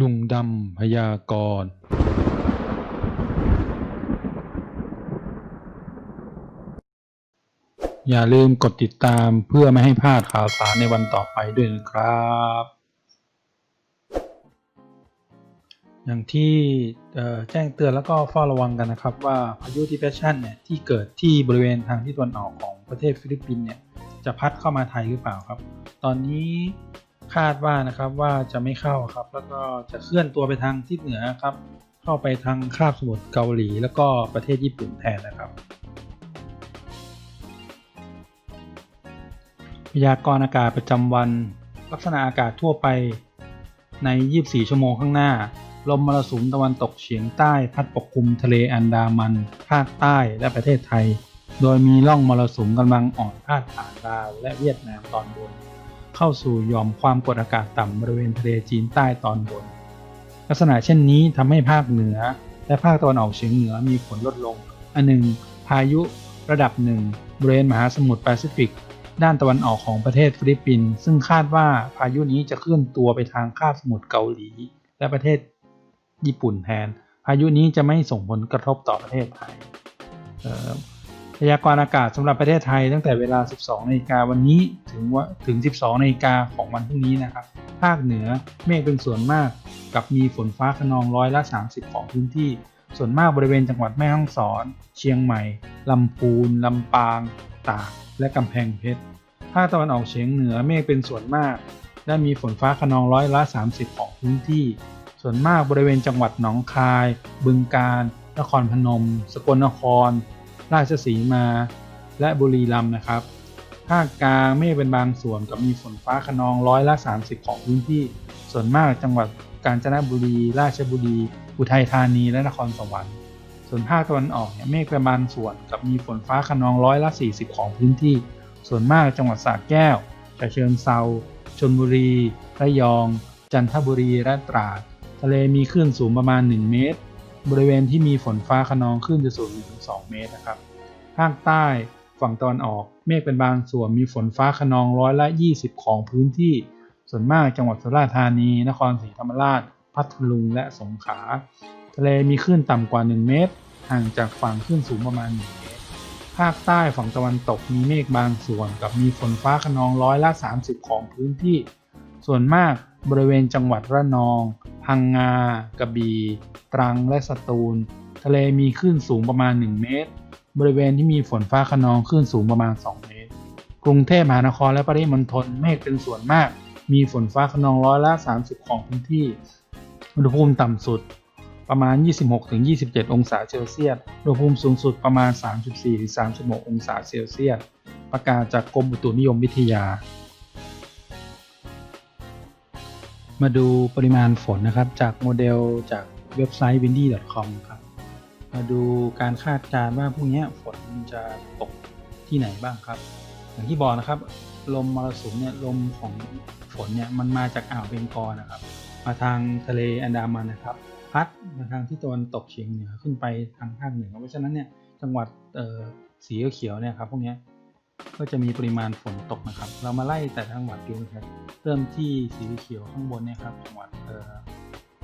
ลุงดำพยากรณ์อย่าลืมกดติดตามเพื่อไม่ให้พลาดข่าวสารในวันต่อไปด้วยนะครับ อย่างที่แจ้งเตือนแล้วก็เฝ้าระวังกันนะครับ ว่าพายุดิเพรสชันเนี่ยที่เกิดที่บริเวณทางที่ตะวันออกของประเทศฟิลิปปินส์เนี่ยจะพัดเข้ามาไทยหรือเปล่าครับ ตอนนี้ คาดว่านะครับว่าจะไม่เข้าครับ แล้วก็จะเคลื่อนตัวไปทางทิศเหนือครับ เข้าไปทางคาบสมุทรเกาหลี แล้วก็ประเทศญี่ปุ่นแทนนะครับพยากรณ์อากาศประจำวัน ลักษณะอากาศทั่วไปใน 24 ชั่วโมงข้างหน้า ลมมรสุมตะวันตกเฉียงใต้พัดปกคลุมทะเลอันดามัน ภาคใต้และประเทศไทย โดยมีร่องมรสุมกำลังอ่อนพาดผ่านลาวและเวียดนามตอนบน เข้าสู่ยอมความกดอากาศต่ำบริเวณทะเลจีนใต้ตอนบน ลักษณะเช่นนี้ทำให้ภาคเหนือ และภาคตะวันออกเฉียงเหนือมีฝนลดลง อันหนึ่ง พายุระดับหนึ่งบริเวณมหาสมุทรแปซิฟิก ด้านตะวันออกของประเทศฟิลิปปินส์ซึ่งคาดว่าพายุนี้จะเคลื่อนตัวไปทางคาบสมุทรเกาหลี และประเทศญี่ปุ่นแทน พายุนี้จะไม่ส่งผลกระทบต่อประเทศไทย พยากรณ์อากาศสำหรับประเทศไทยตั้งแต่เวลา 12นาฬิกาวันนี้ถึงว่าถึง 12นาฬิกาของวันพรุ่งนี้นะครับ ภาคเหนือเมฆเป็นส่วนมาก กับมีฝนฟ้าขนองร้อยละ 30 ของพื้นที่ ส่วนมากบริเวณจังหวัดแม่ฮ่องสอน เชียงใหม่ลำพูนลำปาง ตาก และกำแพงเพชร ภาคตะวันออกเฉียงเหนือเมฆเป็นส่วนมาก และมีฝนฟ้าขนองร้อยละ 30 ของพื้นที่ ส่วนมากบริเวณจังหวัดหนองคาย บึงกาฬ นครพนม สกลนคร ราชสีมา และบุรีรัมย์นะครับ ภาคกลางเมฆเป็นบางส่วนกับมีฝนฟ้าขนองร้อยละ 30 ของพื้นที่ ส่วนมากจังหวัดกาญจนบุรี ราชบุรี อุทัยธานี และนครสวรรค์ ส่วนภาคตะวันออกเนี่ยเมฆเป็นบางส่วนกับมีฝนฟ้าขนองร้อยละ 40 ของพื้นที่ ส่วนมากจังหวัดสระแก้วฉะเชิงเซาชลบุรี ระยอง จันทบุรี และตราด ทะเลมีคลื่นสูงประมาณ 1 เมตร บริเวณที่มีฝนฟ้าขนองคลื่นจะสูงถึง2เมตรนะครับ ภาคใต้ฝั่งตะวันออกเมฆเป็นบางส่วนมีฝนฟ้าขนองร้อยละ 20 ของพื้นที่ ส่วนมากจังหวัดสุราษฎร์ธานี นครศรีธรรมราช พัทลุงและสงขลาทะเลมีคลื่นต่ำกว่า 1 เมตร ห่างจากฝั่งคลื่นสูงประมาณ 1 เมตร ภาคใต้ฝั่งตะวันตกมีเมฆบางส่วนกับมีฝนฟ้าขนองร้อยละ 30 ของพื้นที่ ส่วนมากบริเวณจังหวัดระนอง พังงา กระบี่ ตรัง และสตูล ทะเลมีคลื่นสูงประมาณ 1 เมตร บริเวณที่มีฝนฟ้าขนองคลื่นสูงประมาณ 2 เมตร กรุงเทพมหานครและปริมณฑลเมฆเป็นส่วนมาก มีฝนฟ้าขนองร้อยละ 30 ของพื้นที่ อุณหภูมิต่ำสุดประมาณ 26-27 องศาเซลเซียส อุณหภูมิสูงสุดประมาณ 34-36 องศาเซลเซียส ประกาศจากกรมอุตุนิยมวิทยา มาดูปริมาณฝนนะครับ จากโมเดลจากเว็บไซต์ windy.com ครับมาดูการคาดการณ์ว่าพรุ่งนี้ฝนจะตกที่ไหนบ้างครับ อย่างที่บอกนะครับ ลมมรสุมเนี่ยลมของฝนเนี่ยมันมาจากอ่าวเบงกอลนะครับ มาทางทะเลอันดามันนะครับ พัดมาทางที่ตะวันตกเฉียงเหนือขึ้นไปทางภาคเหนือเพราะฉะนั้นเนี่ยจังหวัดเอ่อสีเขียวเนี่ยครับพวกนี้ ก็จะมีปริมาณฝนตกนะครับ เรามาไล่แต่จังหวัดดูนะครับ เริ่มที่สีเขียวข้างบนเนี่ยครับจังหวัดเออ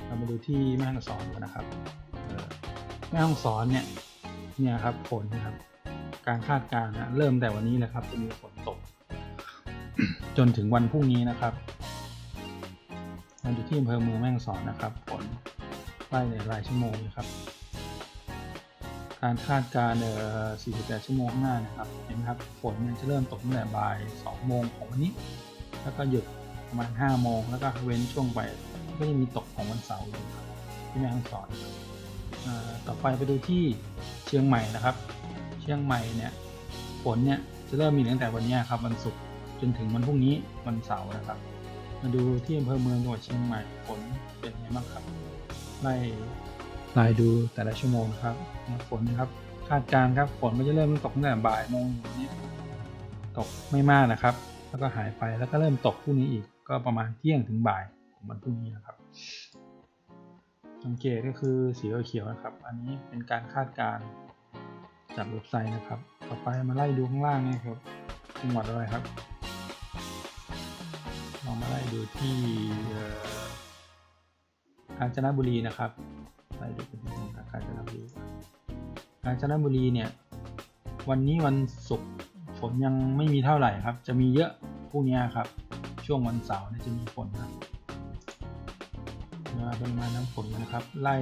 เรามาดูที่แม่ฮ่องสอนก่อนนะครับแม่ฮ่องสอนเนี่ยเนี่ยครับฝนนะครับ การคาดการณ์นะเริ่มแต่วันนี้แหละครับจะมีฝนตก จนถึงวันพรุ่งนี้นะครับมาดูที่อำเภอเมืองแม่ฮ่องสอนนะครับฝนไล่ในรายชั่วโมงนะครับ การคาดการณ์48 ชั่วโมงข้างหน้านะครับเห็นไหมครับฝนจะเริ่มตกตั้งแต่บ่าย 2 โมงของวันนี้ แล้วก็หยุดประมาณ 5 โมง แล้วก็เว้นช่วงไปก็ยังมีตกของวันเสาร์อยู่ที่แม่ฮ่องสอนอต่อไปไปดูที่เชียงใหม่นะครับ เชียงใหม่เนี่ยฝนเนี่ยจะเริ่มมีตั้งแต่วันนี้ครับวันศุกร์จนถึงวันพรุ่งนี้วันเสาร์นะครับ มาดูที่อำเภอเมืองจังหวัดเชียงใหม่ฝนเป็นไงบ้างครับไล่ ไล่ดูแต่ละชั่วโมงนะครับฝนนะครับคาดการณ์ครับฝนมันจะเริ่มตกตั้งแต่บ่ายโมงอย่นี้ตกไม่มากนะครับ แล้วก็หายไปแล้วก็เริ่มตกพรุ่งนี้อีกก็ประมาณเที่ยงถึงบ่ายของวันพรุ่งนี้นะครับ สังเกตก็คือสีเขียวนะครับ อันนี้เป็นการคาดการณ์จากเว็บไซต์นะครับ ต่อไปมาไล่ดูข้างล่างนี่ครับจังหวัดอะไรครับลองมาไล่ดูที่กาญจนบุรีนะครับ ไปดูกันที่จังกาญจนบุรีกาญจนบุรีเนี่ยวันนี้วันศุกร์ฝนยังไม่มีเท่าไหร่ครับ จะมีเยอะพรุ่งนี้ครับ ช่วงวันเสาร์เนี่ยจะมีฝนครับมาปริมาณน้ำฝนนะครับ ไล่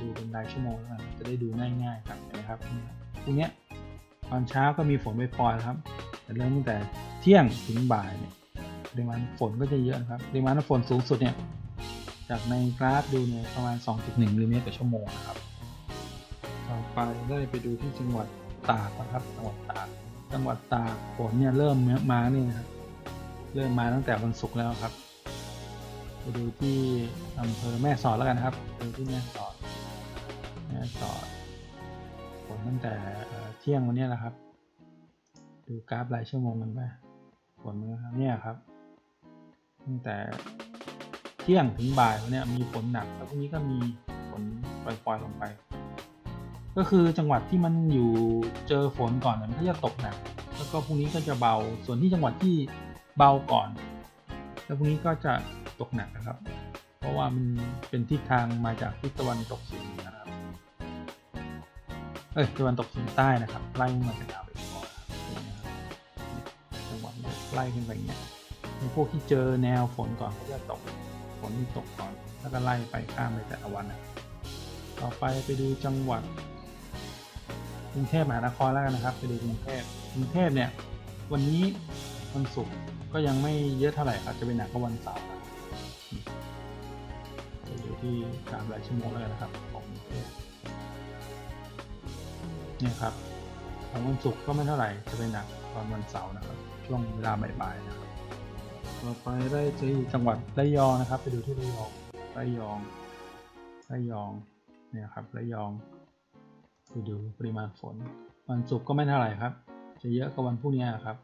ดูเป็นรายชั่วโมงแล้วจะได้ดูง่ายๆครับนไหมครับพรุ่งนี้ตอนเช้าก็มีฝนไปปล่อยครับ แต่เริ่มตั้งแต่เที่ยงถึงบ่ายเนี่ยปริมาณฝนก็จะเยอะครับปริมาณน้ำฝนสูงสุดเนี่ย จากในกราฟดูเนี่ยประมาณ 2.1มิลลิเมตรต่อชั่วโมงนะครับต่อไปได้ไปดูที่จังหวัดตากนะครับจังหวัดตากจังหวัดตากฝนเนี่ยเริ่มมาเนี่ยนะครับเริ่มมาตั้งแต่วันศุกร์แล้วครับไปดูที่อำเภอแม่สอดแล้วกันะครับดูที่แม่สอดแม่สอดฝนตั้งแต่เที่ยงวันนี้แหละครับ ดูกราฟรายชั่วโมงกันไปฝนมันนะครับเนี่ยครับตั้งแต่ ที่ยงถึงบ่ายวันเนี้ยมีฝนหนัก แล้วพรุ่งนี้ก็มีฝนปล่อยๆลงไป ก็คือจังหวัดที่มันอยู่เจอฝนก่อนเนี่ยมันก็จะตกหนัก แล้วก็พรุ่งนี้ก็จะเบา ส่วนที่จังหวัดที่เบาก่อน แล้วพรุ่งนี้ก็จะตกหนักนะครับ เพราะว่ามันเป็นทิศทางมาจากทิศตะวันตกเฉียงเหนือนะครับเอ้ยตะวันตกเฉียงใต้นะครับไล่มาจากดาวเบงกอลนะครับนี่นะครับจังหวัดไล่ขึ้นไปเงี้ยพวกที่เจอแนวฝนก่อนก็จะตก ฝนที่ตกก่อน แล้วก็ไล่ไปข้ามไปแต่ละวันนะครับต่อไปไปดูจังหวัดกรุงเทพมหานครแล้วกันนะครับ ไปดูกรุงเทพกรุงเทพเนี่ย วันนี้วันศุกร์ก็ยังไม่เยอะเท่าไหร่ครับจะเป็นหนักก็วันเสาร์ครับไปดูที่ตามรายชั่วโมงแล้วกันนะครับของกรุงเทพเนี่ยครับของวันศุกร์ก็ไม่เท่าไหร่จะเป็นหนักตอนวันเสาร์นะครับ ช่วงเวลาบ่ายๆนะครับ ต่อไปได้ที่จังหวัดระยองนะครับ ไปดูที่ระยองระยองระยองเนี่ยครับระยองไปดูปริมาณฝน วันศุกร์ก็ไม่เท่าไหร่ครับ จะเยอะกว่าวันพรุ่งนี้ครับ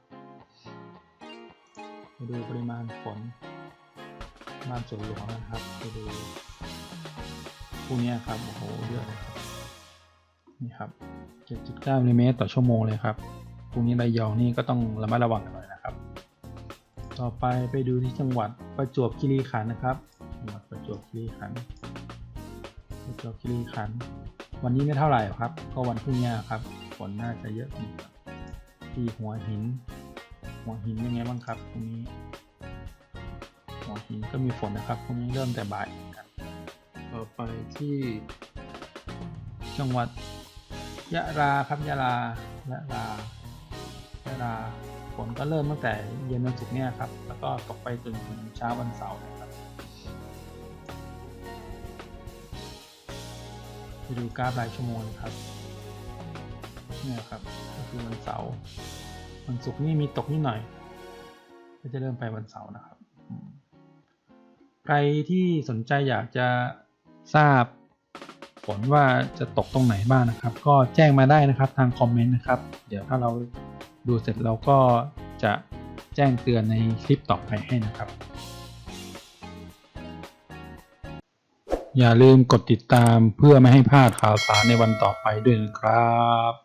ไปดูปริมาณฝนปริมาณส่วนหลวงนะครับไปดูพรุ่งนี้ครับโอ้โหเยอะเลยครับนี่ครับ 7.9มิลลิเมตรต่อชั่วโมงเลยครับพรุ่งนี้ระยองนี่ก็ต้องระมัดระวังกันหน่อยนะครับ ต่อไปไปดูที่จังหวัดประจวบคีรีขันธ์นะครับ จังหวัดประจวบคีรีขันธ์ประจวบคีรีขันธ์วันนี้ไม่เท่าไหร่ครับ ก็วันพรุ่งนี้ครับฝนน่าจะเยอะที่หัวหิน หัวหินยังไงบ้างครับพรุ่งนี้ หัวหินก็มีฝนนะครับพรุ่งนี้เริ่มแต่บ่ายเหมือนกันต่อไปที่ จังหวัดยะลาครับยะลายะลายะลา ฝนก็เริ่มตั้งแต่เย็นวันศุกร์เนี่ยครับ แล้วก็ตกไปจนถึงเช้าวันเสาร์นะครับไปดูกราฟรายชั่วโมงครับเนี่ยครับ ก็คือวันเสาร์วันศุกร์นี่มีตกนิดหน่อย ก็จะเริ่มไปวันเสาร์นะครับ ใครที่สนใจอยากจะทราบผลว่าจะตกตรงไหนบ้างนะครับ ก็แจ้งมาได้นะครับทางคอมเมนต์นะครับ เดี๋ยวถ้าเรา ดูเสร็จเราก็จะแจ้งเตือนในคลิปต่อไปให้นะครับ อย่าลืมกดติดตามเพื่อไม่ให้พลาดข่าวสารในวันต่อไปด้วยนะครับ